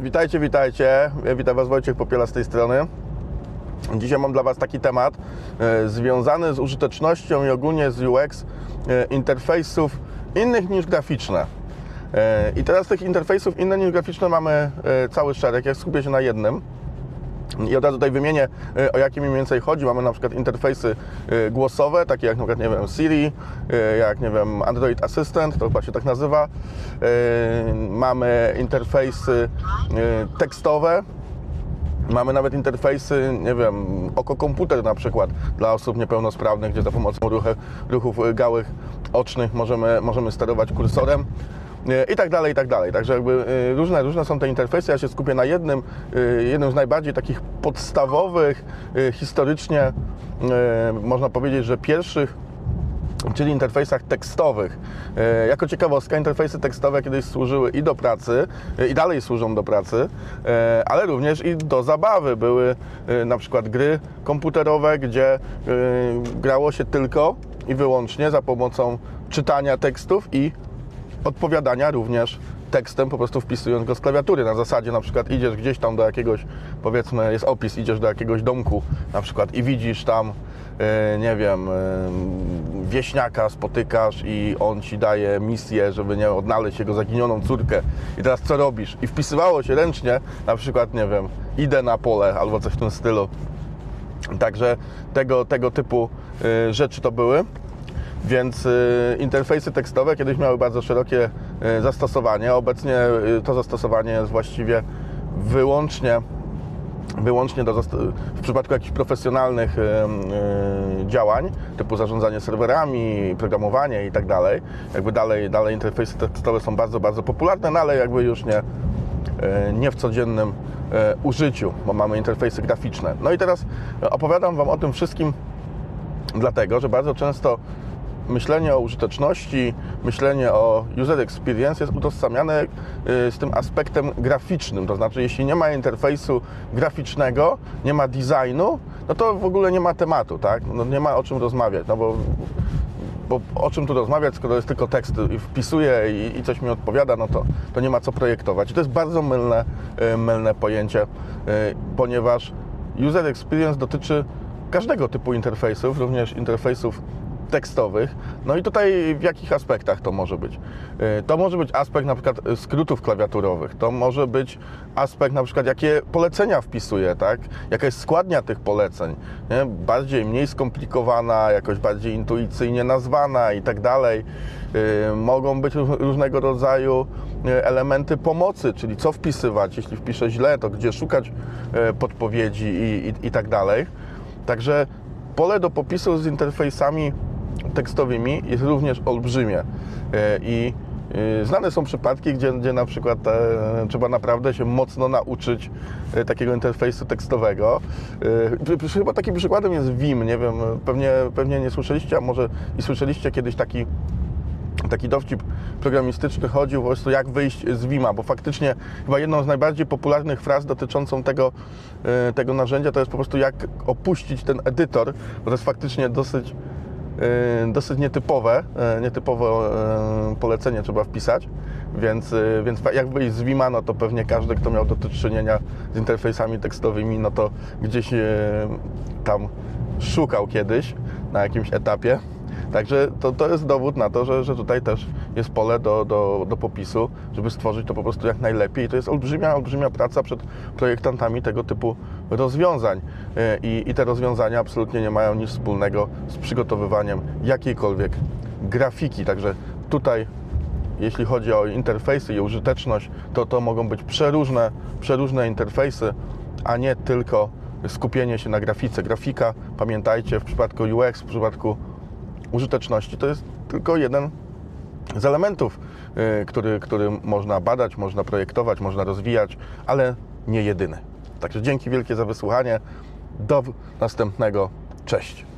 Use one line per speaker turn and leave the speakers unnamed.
Witajcie, witajcie. Witam Was Wojciech Popiela z tej strony. Dzisiaj mam dla Was taki temat e, związany z użytecznością i ogólnie z UX e, interfejsów innych niż graficzne. E, I teraz tych interfejsów innych niż graficzne mamy cały szereg. Ja skupię się na jednym. I od razu tutaj wymienię, e, o jakie mniej więcej chodzi. Mamy na przykład interfejsy e, głosowe, takie jak na przykład, nie wiem, Siri, e, jak, nie wiem, Android Assistant, to chyba się tak nazywa. Mamy interfejsy tekstowe, Mamy nawet interfejsy, nie wiem, oko komputer na przykład dla osób niepełnosprawnych, gdzie za pomocą ruchów, ruchów gałych ocznych możemy, możemy sterować kursorem i tak dalej, i tak dalej. Także jakby e, różne, różne są te interfejsy. Ja się skupię na jednym, e, jednym z najbardziej takich podstawowych, e, historycznie e, można powiedzieć, że pierwszych czyli interfejsach tekstowych. E, Jako ciekawostka, interfejsy tekstowe kiedyś służyły i do pracy, e, i dalej służą do pracy, e, ale również i do zabawy. Były e, na przykład gry komputerowe, gdzie e, grało się tylko i wyłącznie za pomocą czytania tekstów i odpowiadania również tekstem, po prostu wpisując go z klawiatury. Na zasadzie na przykład idziesz gdzieś tam do jakiegoś, powiedzmy, jest opis, idziesz do jakiegoś domku na przykład i widzisz tam, e, nie wiem, e, wieśniaka spotykasz i on ci daje misję, żeby nie odnaleźć jego zaginioną córkę. I teraz co robisz? I wpisywało się ręcznie, na przykład, nie wiem, idę na pole albo coś w tym stylu. Także tego, tego typu y, rzeczy to były. Więc y, interfejsy tekstowe kiedyś miały bardzo szerokie y, zastosowanie. Obecnie y, to zastosowanie jest właściwie wyłącznie, wyłącznie do, w przypadku jakichś profesjonalnych działań, typu zarządzanie serwerami, programowanie i tak dalej. Jakby dalej, dalej interfejsy tekstowe są bardzo, bardzo popularne, no ale jakby już nie, nie w codziennym użyciu, bo mamy interfejsy graficzne. No i teraz opowiadam Wam o tym wszystkim dlatego, że bardzo często myślenie o użyteczności, myślenie o user experience jest utożsamiane y, z tym aspektem graficznym. To znaczy, jeśli nie ma interfejsu graficznego, nie ma designu, no to w ogóle nie ma tematu, tak? No nie ma o czym rozmawiać, no bo bo o czym tu rozmawiać, skoro jest tylko tekst i wpisuję i, i coś mi odpowiada, no to, to nie ma co projektować. I to jest bardzo mylne, e, mylne pojęcie, e, ponieważ user experience dotyczy każdego typu interfejsów, również interfejsów tekstowych. No i tutaj w jakich aspektach to może być? E, To może być aspekt na przykład skrótów klawiaturowych, to może być aspekt na przykład jakie polecenia wpisuję, tak? Jaka jest składnia tych poleceń, nie? bardziej, mniej skomplikowana, jakoś bardziej intuicyjnie nazwana i tak dalej. E, Mogą być ró- różnego rodzaju e, elementy pomocy, czyli co wpisywać, jeśli wpiszę źle, to gdzie szukać podpowiedzi i, i, i tak dalej. Także pole do popisu z interfejsami tekstowymi jest również olbrzymie E, i e, znane są przypadki, gdzie, gdzie na przykład e, trzeba naprawdę się mocno nauczyć takiego interfejsu tekstowego. Chyba takim przykładem jest Vim, nie wiem, pewnie, pewnie nie słyszeliście, a może i słyszeliście kiedyś taki taki dowcip programistyczny chodził po prostu jak wyjść z Vima, bo faktycznie chyba jedną z najbardziej popularnych fraz dotyczącą tego, tego narzędzia to jest po prostu jak opuścić ten edytor, bo to jest faktycznie dosyć, dosyć nietypowe, e, nietypowe e, polecenie trzeba wpisać, więc, więc jak z Vima, no to pewnie każdy, kto miał do czynienia z interfejsami tekstowymi, no to gdzieś tam szukał kiedyś na jakimś etapie. Także to, to jest dowód na to, że, że tutaj też jest pole do, do, do popisu, żeby stworzyć to po prostu jak najlepiej. I to jest olbrzymia, olbrzymia praca przed projektantami tego typu rozwiązań. E, I, I te rozwiązania absolutnie nie mają nic wspólnego z przygotowywaniem jakiejkolwiek grafiki. Także tutaj jeśli chodzi o interfejsy i użyteczność, to to mogą być przeróżne, przeróżne interfejsy, a nie tylko skupienie się na grafice. Grafika, pamiętajcie, w przypadku UX, w przypadku użyteczności, to jest tylko jeden z elementów, y, który, który można badać, można projektować, można rozwijać, ale nie jedyny. Także dzięki wielkie za wysłuchanie. Do następnego. Cześć.